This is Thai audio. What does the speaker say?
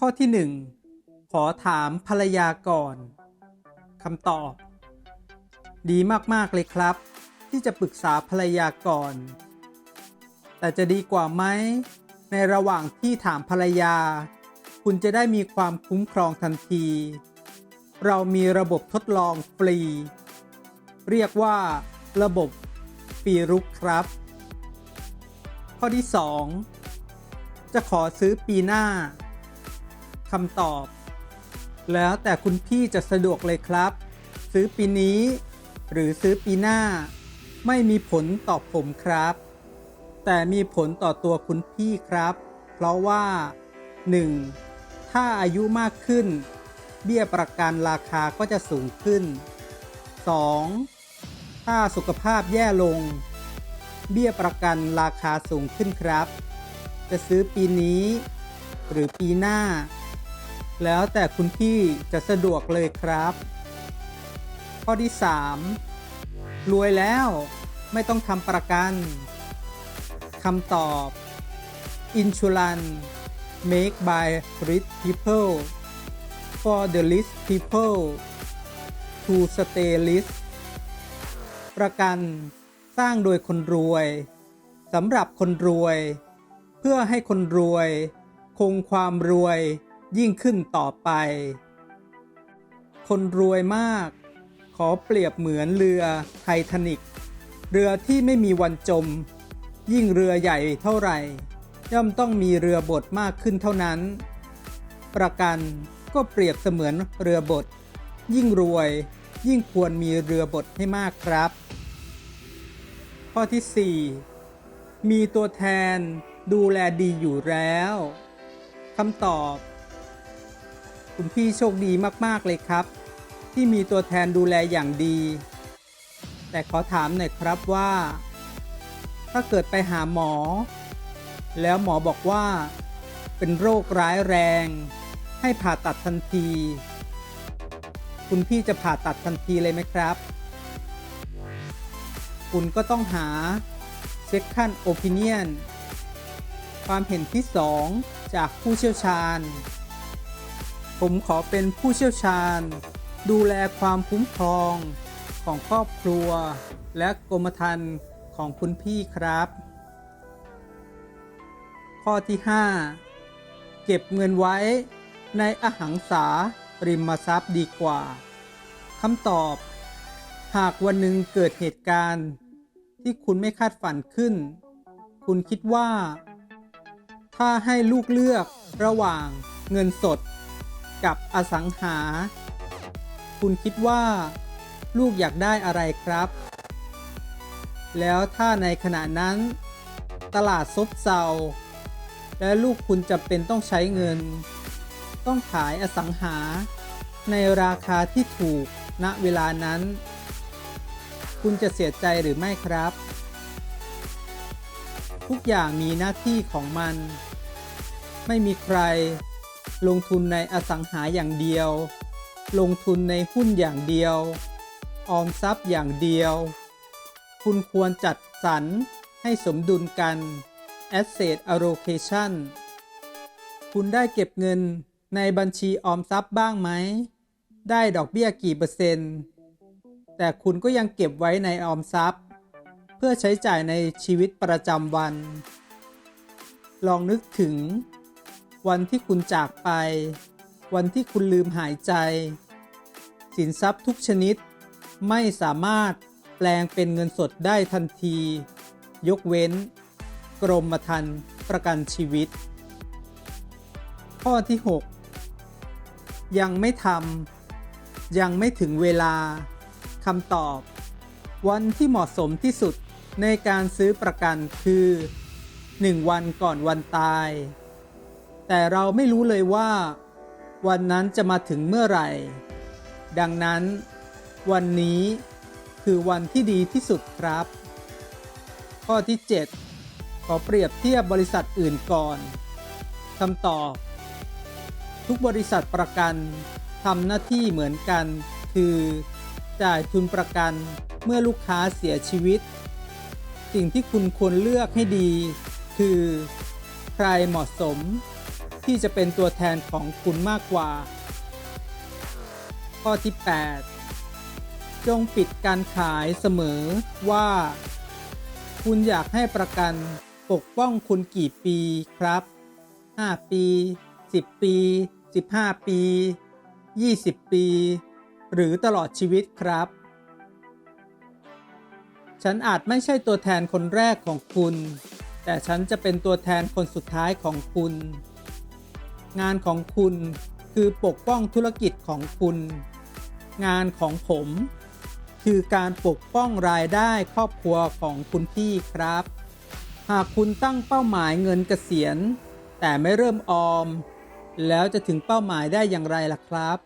ข้อที่หนึ่งขอถามภรรยาก่อนคำตอบ ดีมากๆเลยครับ ที่จะปรึกษาภรรยาก่อน แต่จะดีกว่าไหมในระหว่างที่ถามภรรยา คุณจะได้มีความคุ้มครองทันที เรามีระบบทดลองฟรี เรียกว่าระบบปีรุกครับ ข้อที่ 2 จะขอซื้อปีหน้า คำตอบ แล้วแต่คุณพี่จะสะดวกเลยครับ ซื้อปีนี้ หรือซื้อปีหน้า ไม่มีผลต่อผมครับ แต่มีผลต่อตัวคุณพี่ครับ เพราะว่า 1. ถ้าอายุมากขึ้น เบี้ยประกันราคาก็จะสูงขึ้น 2. ถ้าสุขภาพแย่ลง เบี้ยประกันราคาสูงขึ้นครับ จะซื้อปีนี้ หรือปีหน้า แล้วแต่คุณพี่จะสะดวกเลยครับ ข้อที่ 3 รวยแล้วไม่ต้องทำประกันคำตอบ Insurance make by rich people for the rich people to stay rich ประกันสร้างโดยคนรวยสำหรับคนรวย เพื่อให้คนรวย คงความรวย ยิ่งขึ้นต่อไป คนรวยมาก ขอเปรียบเหมือนเรือไททานิกเรือที่ไม่มีวันจม ยิ่งเรือใหญ่เท่าไหร่ ย่อมต้องมีเรือบดมากขึ้นเท่านั้น ประกันก็เปรียบเสมือนเรือบดยิ่งรวย ยิ่งควรมีเรือบดให้มากครับ ข้อที่ 4 มีตัวแทนดูแลดีอยู่แล้วคำตอบ คุณพี่โชคดีมากๆเลยครับ ที่มีตัวแทนดูแลอย่างดี แต่ขอถามหน่อยครับว่า ถ้าเกิดไปหาหมอ แล้วหมอบอกว่า เป็นโรคร้ายแรง ให้ผ่าตัดทันที คุณพี่จะผ่าตัดทันทีเลยไหมครับ คุณก็ต้องหา second opinion ความเห็นที่ 2 จากผู้เชี่ยวชาญ ผมขอเป็นผู้เชี่ยวชาญ ดูแลความคุ้มครองของครอบครัว และกรมธรรม์ของคุณพี่ครับ ข้อที่ 5 เก็บเงินไว้ในอหังสาริมทรัพย์ดีกว่าคำตอบ หากวันหนึ่งเกิดเหตุการณ์ ที่คุณไม่คาดฝันขึ้น คุณคิดว่า ถ้าให้ลูกเลือกระหว่างเงินสด กับอสังหา คุณคิดว่า ลูกอยากได้อะไรครับ แล้วถ้าในขณะนั้น ตลาดซบเซา และลูกคุณจำเป็นต้องใช้เงิน ต้องขายอสังหา ในราคาที่ถูกณเวลานั้น คุณจะเสียใจหรือไม่ครับ ทุกอย่างมีหน้าที่ของมัน ไม่มีใคร ลงทุนในอสังหาอย่างเดียว ลงทุนในหุ้นอย่างเดียว ออมทรัพย์อย่างเดียว คุณควรจัดสรรให้สมดุลกัน Asset Allocation คุณได้เก็บเงินในบัญชีออมทรัพย์บ้างไหม ได้ดอกเบี้ยกี่เปอร์เซ็นต์ แต่คุณก็ยังเก็บไว้ในออมทรัพย์ เพื่อใช้จ่ายในชีวิตประจำวัน ลองนึกถึง วันที่คุณจากไป วันที่คุณลืมหายใจ สินทรัพย์ทุกชนิด ไม่สามารถแปลงเป็นเงินสดได้ทันที ยกเว้น กรมธรรม์ประกันชีวิต ข้อที่ 6 ยังไม่ทำยังไม่ถึงเวลาคำตอบ วันที่เหมาะสมที่สุดในการซื้อประกันคือ 1 วันก่อนวันตาย แต่เราไม่รู้เลยว่า วันนั้นจะมาถึงเมื่อไหร่ ดังนั้น วันนี้คือวันที่ดีที่สุดครับ ข้อที่ 7 ขอเปรียบเทียบบริษัทอื่นก่อนคำตอบ ทุกบริษัทประกันทำหน้าที่เหมือนกัน คือ จ่ายทุนประกันเมื่อลูกค้าเสียชีวิต สิ่งที่คุณควรเลือกให้ดี คือ ใครเหมาะสม ที่จะเป็นตัวแทนของคุณมากกว่า ข้อที่ 8 จงปิดการขายเสมอว่า คุณอยากให้ประกันปกป้องคุณกี่ปีครับ 5 ปี 10 ปี 15 ปี 20 ปี หรือตลอดชีวิตครับ ฉันอาจไม่ใช่ตัวแทนคนแรกของคุณ แต่ฉันจะเป็นตัวแทนคนสุดท้ายของคุณ งานของคุณคือปกป้องธุรกิจของคุณ งานของผม คือการปกป้องรายได้ครอบครัวของคุณพี่ครับ หากคุณตั้งเป้าหมายเงินเกษียณ แต่ไม่เริ่มออม แล้วจะถึงเป้าหมายได้อย่างไรล่ะครับ